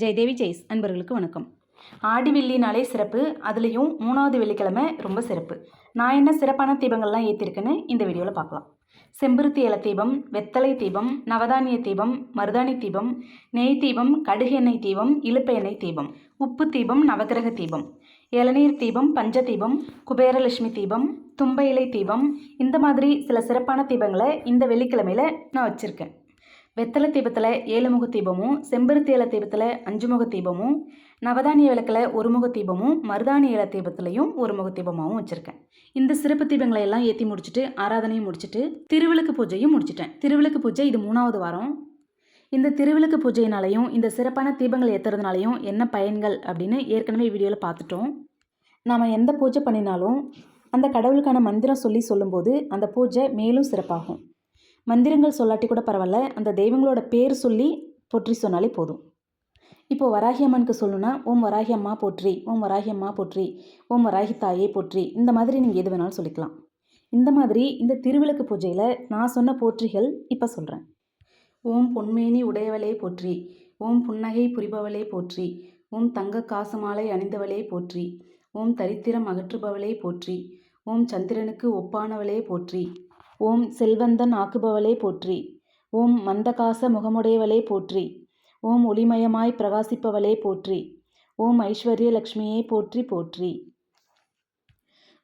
ஜெயதேவி ஜெய்ஸ் அன்பர்களுக்கு வணக்கம். ஆடி வெள்ளினாலே சிறப்பு அதுலேயும் மூணாவது வெள்ளிக்கிழமை ரொம்ப சிறப்பு. நான் என்ன சிறப்பான தீபங்கள்லாம் ஏற்றிருக்கேன்னு இந்த வீடியோவில் பார்க்கலாம். செம்பருத்தி இலை தீபம் வெத்தலை தீபம் நவதானிய தீபம் மருதாணி தீபம் நெய் தீபம் கடுகு எண்ணெய் தீபம் இழுப்ப எண்ணெய் தீபம் உப்பு தீபம் நவக்கிரக தீபம் இளநீர் தீபம் பஞ்ச தீபம் குபேரலட்சுமி தீபம் தும்ப இலை தீபம். இந்த மாதிரி சில சிறப்பான தீபங்களை இந்த வெள்ளிக்கிழமையில் நான் வச்சுருக்கேன். வெத்தலை தீபத்தில் ஏழுமுக தீபமும் செம்பருத்தி இலை தீபத்தில் அஞ்சு முக தீபமும் நவதானிய விளக்கில் ஒரு முக தீபமும் மருதாணி இலை தீபத்துலையும் ஒரு முக தீபமாகவும் வச்சுருக்கேன். இந்த சிறப்பு தீபங்களை எல்லாம் ஏற்றி முடிச்சுட்டு ஆராதனையும் முடிச்சுட்டு திருவிளக்கு பூஜையும் முடிச்சிட்டேன். திருவிளக்கு பூஜை இது மூணாவது வாரம். இந்த திருவிளக்கு பூஜையினாலையும் இந்த சிறப்பான தீபங்கள் ஏற்றுறதுனாலையும் என்ன பயன்கள் அப்படின்னு ஏற்கனவே வீடியோவில் பார்த்துட்டோம் நாம் எந்த பூஜை பண்ணினாலும் அந்த கடவுளுக்கான மந்திரம் சொல்லி சொல்லும்போது அந்த பூஜை மேலும் சிறப்பாகும். மந்திரங்கள் சொல்லாட்டி கூட பரவாயில்ல. அந்த தெய்வங்களோட பேர் சொல்லி போற்றி சொன்னாலே போதும். இப்போ வராகி அம்மனுக்கு சொல்லணும்னா ஓம் வராகி அம்மா போற்றி ஓம் வராகி அம்மா போற்றி ஓம் வராகி தாயே போற்றி. இந்த மாதிரி நீங்கள் எது வேணாலும் சொல்லிக்கலாம். இந்த மாதிரி இந்த திருவிளக்கு பூஜையில் நான் சொன்ன போற்றிகள் இப்போ சொல்கிறேன் ஓம் பொன்மேனி உடையவளே போற்றி ஓம் புன்னகை புரிபவளே போற்றி ஓம் தங்க காசு மாலை அணிந்தவளே போற்றி ஓம் தரித்திரம் அகற்றுபவளே போற்றி ஓம் சந்திரனுக்கு ஒப்பானவளே போற்றி. ஓம் செல்வந்தன் ஆக்குபவளே போற்றி ஓம் மந்தகாச முகமுடையவளே போற்றி ஓம் ஒளிமயமாய் பிரகாசிப்பவளே போற்றி ஓம் ஐஸ்வர்ய லக்ஷ்மியே போற்றி போற்றி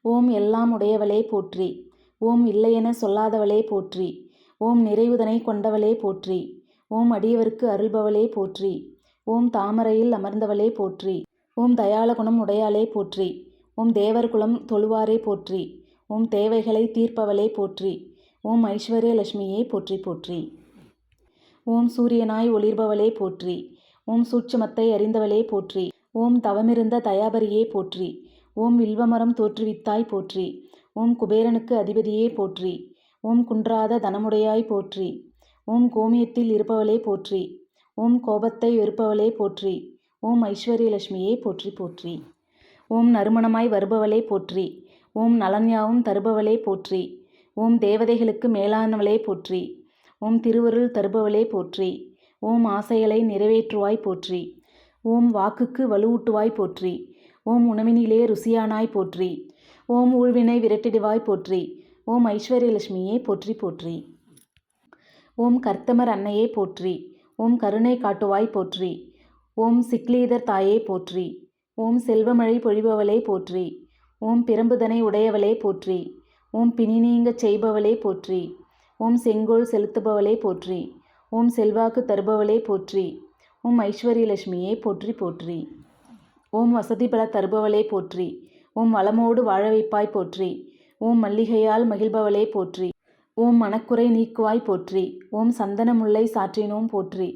ஓம் எல்லாம் உடையவளே போற்றி ஓம் இல்லையென சொல்லாதவளே போற்றி ஓம் நிறைவுதனை கொண்டவளே போற்றி ஓம் அடியவருக்கு அருள்பவளே போற்றி ஓம் தாமரையில் அமர்ந்தவளே போற்றி ஓம் தயாளகுணம் உடையாளே போற்றி ஓம் தேவர்குலம் தொழுவாரே போற்றி ஓம் தேவைகளை தீர்ப்பவளே போற்றி ஓம் ஐஸ்வர்ய போற்றி போற்றி. ஓம் சூரியனாய் ஒளிர்பவளே போற்றி ஓம் சூட்சமத்தை அறிந்தவளே போற்றி ஓம் தவமிருந்த தயாபரியே போற்றி ஓம் வில்வமரம் தோற்றுவித்தாய் போற்றி ஓம் குபேரனுக்கு அதிபதியே போற்றி ஓம் குன்றாத தனமுடையாய் போற்றி ஓம் கோமியத்தில் இருப்பவளே போற்றி ஓம் கோபத்தை வெறுப்பவளே போற்றி ஓம் ஐஸ்வர்யலட்சுமியே போற்றி போற்றி. ஓம் நறுமணமாய் வருபவளே போற்றி ஓம் நலன்யாவும் தருபவளே போற்றி ஓம் தேவதைகளுக்கு மேலானவளே போற்றி ஓம் திருவருள் தருபவளே போற்றி ஓம் ஆசைகளை நிறைவேற்றுவாய் போற்றி ஓம் வாக்குக்கு வலுவூட்டுவாய் போற்றி ஓம் உணவினிலே ருசியானாய் போற்றி ஓம் ஊழ்வினை விரட்டிடுவாய் போற்றி ஓம் ஐஸ்வர்யலட்சுமியே போற்றி போற்றி ஓம் கர்த்தமர் அன்னையே போற்றி ஓம் கருணை காட்டுவாய் போற்றி ஓம் சிக்லீதர் தாயே போற்றி ஓம் செல்வமழை பொழிபவளே போற்றி ஓம் பிரம்புதனை உடையவளே போற்றி ஓம் பிணி நீங்கச் செய்பவளே போற்றி ஓம் செங்கோல் செலுத்துபவளே போற்றி ஓம் செல்வாக்கு தருபவளே போற்றி ஓம் ஐஸ்வர்யலட்சுமியே போற்றி போற்றி ஓம் வசதி பல தருபவளே போற்றி ஓம் வளமோடு வாழ வைப்பாய் போற்றி ஓம் மல்லிகையால் மகிழ்பவளே போற்றி ஓம் மனக்குறை நீக்குவாய் போற்றி ஓம் சந்தனமுல்லை சாற்றினோம் போற்றி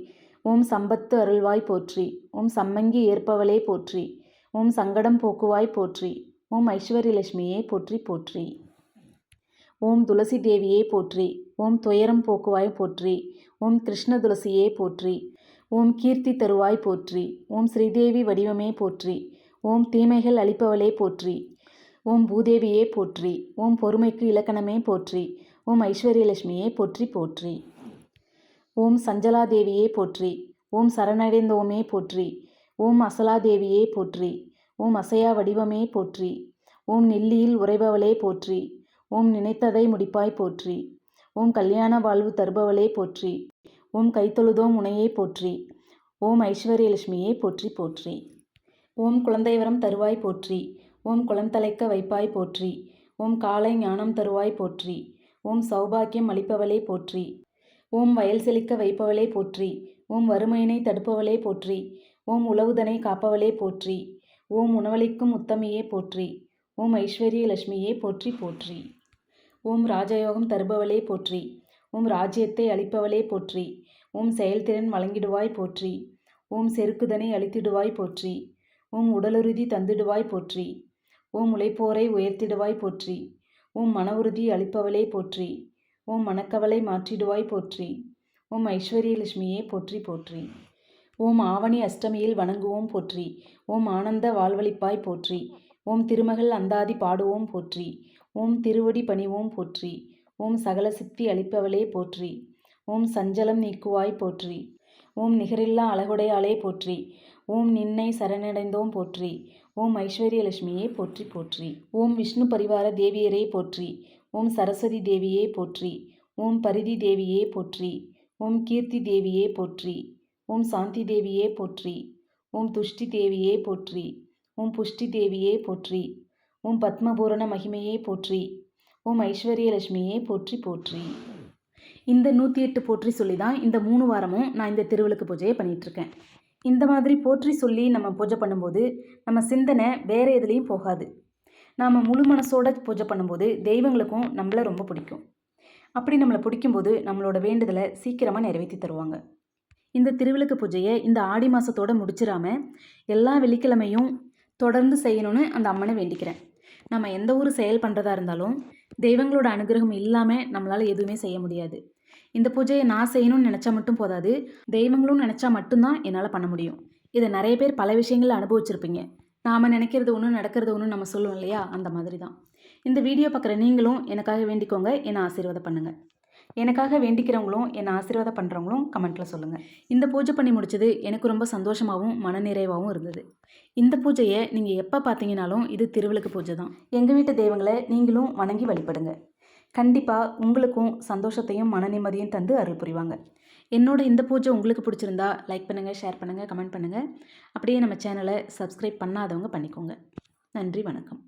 ஓம் சம்பத்து அருள்வாய் போற்றி ஓம் சம்மங்கி ஏற்பவளே போற்றி ஓம் சங்கடம் போக்குவாய் போற்றி ஓம் ஐஸ்வர்யலட்சுமியே போற்றி போற்றி ஓம் துளசி தேவியே போற்றி ஓம் துயரம் போக்குவாய் போற்றி ஓம் கிருஷ்ண துளசியே போற்றி ஓம் கீர்த்தி தருவாய் போற்றி ஓம் ஸ்ரீதேவி வடிவமே போற்றி ஓம் தீமைகள் அளிப்பவளே போற்றி ஓம் பூதேவியே போற்றி ஓம் பொறுமைக்கு இலக்கணமே போற்றி ஓம் ஐஸ்வர்யலட்சுமியே போற்றி போற்றி ஓம் சஞ்சலாதேவியே போற்றி ஓம் சரணடைந்தோமே போற்றி ஓம் அசலாதேவியே போற்றி ஓம் அசையா வடிவமே போற்றி ஓம் நெல்லியில் உறைபவளே போற்றி ஓம் நினைத்ததை முடிப்பாய் போற்றி ஓம் கல்யாண வாழ்வு தருபவளே போற்றி ஓம் கைத்தொழுதோம் உனையே போற்றி ஓம் ஐஸ்வர்யலட்சுமியே போற்றி போற்றி ஓம் குழந்தைவரம் தருவாய் போற்றி ஓம் குளந்தலைக்க வைப்பாய் போற்றி ஓம் காலை ஞானம் தருவாய் போற்றி ஓம் சௌபாக்கியம் அளிப்பவளே போற்றி ஓம் வயல் செழிக்க வைப்பவளே போற்றி ஓம் வறுமையினை தடுப்பவளே போற்றி ஓம் உழவுதனை காப்பவளே போற்றி ஓம் உணவளிக்கும் உத்தமையே போற்றி ஓம் ஐஸ்வர்ய லட்சுமியே போற்றி போற்றி ஓம் ராஜயோகம் தருபவளே போற்றி ஓம் ராஜ்யத்தை அளிப்பவளே போற்றி ஓம் செயல்திறன் வழங்கிடுவாய் போற்றி ஓம் செருக்குதனை அளித்திடுவாய் போற்றி ஓம் உடலுறுதி தந்திடுவாய் போற்றி ஓம் உழைப்போரை உயர்த்திடுவாய் போற்றி ஓம் மன உறுதி அளிப்பவளே போற்றி ஓம் மனக்கவலை மாற்றிடுவாய் போற்றி ஓம் ஐஸ்வர்யலட்சுமியே போற்றி போற்றி ஓம் ஆவணி அஷ்டமியில் வணங்குவோம் போற்றி ஓம் ஆனந்த வாழ்வழிப்பாய் போற்றி ஓம் திருமகள் அந்தாதி பாடுவோம் போற்றி ஓம் திருவடி பணிவோம் போற்றி ஓம் சகல சித்தி அளிப்பவளே போற்றி ஓம் சஞ்சலம் நீக்குவாய் போற்றி ஓம் நிகரில்லா அழகுடையாளே போற்றி ஓம் நின்னை சரணடைந்தோம் போற்றி ஓம் ஐஸ்வர்யலட்சுமியே போற்றி போற்றி ஓம் விஷ்ணு பரிவார தேவியரே போற்றி ஓம் சரஸ்வதி தேவியே போற்றி ஓம் பரிதி தேவியே போற்றி ஓம் கீர்த்தி தேவியே போற்றி ஓம் சாந்தி தேவியே போற்றி. ஓம் துஷ்டி தேவியே போற்றி. ஓம் புஷ்டி தேவியே போற்றி. ஓம் பத்மபூரண மகிமையே போற்றி. ஓம் ஐஸ்வர்யலட்சுமியே போற்றி போற்றி. இந்த நூற்றி எட்டு போற்றி சொல்லி தான் இந்த மூணு வாரமும் நான் இந்த திருவிளக்கு பூஜையை பண்ணிகிட்ருக்கேன் இந்த மாதிரி போற்றி சொல்லி நம்ம பூஜை பண்ணும்போது நம்ம சிந்தனை வேறு எதுலேயும் போகாது. நாம் முழு மனசோட பூஜை பண்ணும்போது தெய்வங்களுக்கும் நம்மளை ரொம்ப பிடிக்கும். அப்படி நம்மளை பிடிக்கும்போது நம்மளோட வேண்டுதலை சீக்கிரமாக நிறைவேற்றி தருவாங்க. இந்த திருவிளக்கு பூஜையை இந்த ஆடி மாதத்தோடு முடிச்சிடாம எல்லா வெள்ளிக்கிழமையும் தொடர்ந்து செய்யணும்னு அந்த அம்மனை வேண்டிக்கிறேன். நம்ம எந்த ஒரு செயல் பண்ணுறதா இருந்தாலும் தெய்வங்களோட அனுகிரகம் இல்லாமல் நம்மளால் எதுவுமே செய்ய முடியாது. இந்த பூஜையை நான் செய்யணும்னு நினச்சா மட்டும் போதாது தெய்வங்களும் நினச்சா மட்டும்தான் என்னால் பண்ண முடியும். இதை நிறைய பேர் பல விஷயங்களை அனுபவிச்சிருப்பீங்க. நாம் நினைக்கிறது ஒன்று நடக்கிறது ஒன்று நம்ம சொல்லுவோம் இல்லையா? அந்த மாதிரி தான் இந்த வீடியோ பார்க்குற நீங்களும் எனக்காக வேண்டிக்கோங்க. என்னை ஆசீர்வாதம் பண்ணுங்கள் எனக்காக வேண்டிக்கிறவங்களும் என்னை ஆசீர்வாதம் பண்ணுறவங்களும் கமெண்ட்டில் சொல்லுங்கள் இந்த பூஜை பண்ணி முடிச்சது எனக்கு ரொம்ப சந்தோஷமாகவும் மனநிறைவாகவும் இருந்தது. இந்த பூஜையை நீங்கள் எப்போ பார்த்தீங்கனாலும் இது திருவிளக்கு பூஜை தான். எங்கள் வீட்டு தெய்வங்களை நீங்களும் வணங்கி வழிபடுங்க. கண்டிப்பாக உங்களுக்கும் சந்தோஷத்தையும் மன நிம்மதியும் தந்து அருள் புரிவாங்க. என்னோட இந்த பூஜை உங்களுக்கு பிடிச்சிருந்தா லைக் பண்ணுங்கள் ஷேர் பண்ணுங்கள் கமெண்ட் பண்ணுங்கள் அப்படியே நம்ம சேனலை சப்ஸ்கிரைப் பண்ணாதவங்க பண்ணிக்கோங்க. நன்றி வணக்கம்.